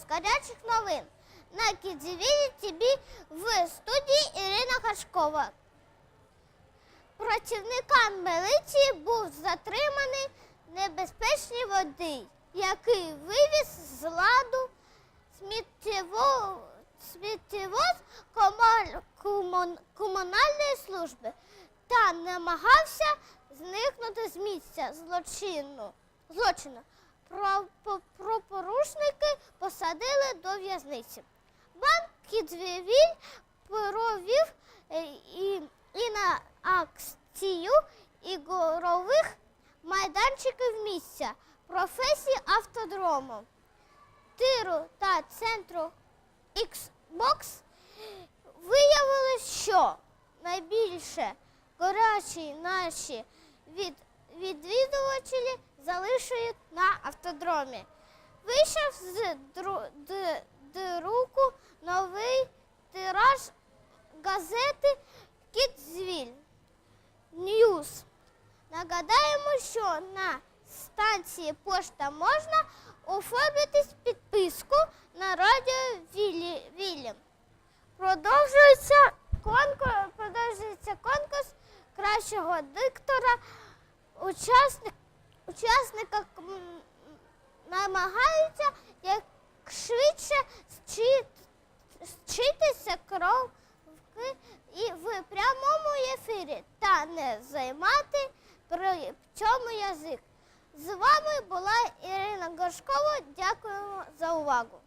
з гарячих новин на Кідзіві тобі в студії Ірина Хашкова. Працівникам милиції був затриманий небезпечний водій, який вивіз з ладу сміттєвоз комунальної служби та намагався зникнути з місця злочину. Про, по- правопорушники посадили до в'язниці. Банк Кідзвіль провів е, і, і на акцію ігрових майданчиків місця професії автодрому, тиру та центру Xbox виявилось, що найбільше горячі наші від, відвідувачі залишають на автодромі. Вийшов з дру, друку новий тираж газети Кітзвіль Ньюс. Нагадаємо, що на станції пошта можна оформити підписку на радіо Вілі. Продовжується конкурс, продовжується конкурс кращого диктора. Учасник, учасника намагаються як швидше зчитися кровки і в прямому ефірі та не займати при цьому язик. З вами була Ірина Горшкова. Дякуємо за увагу.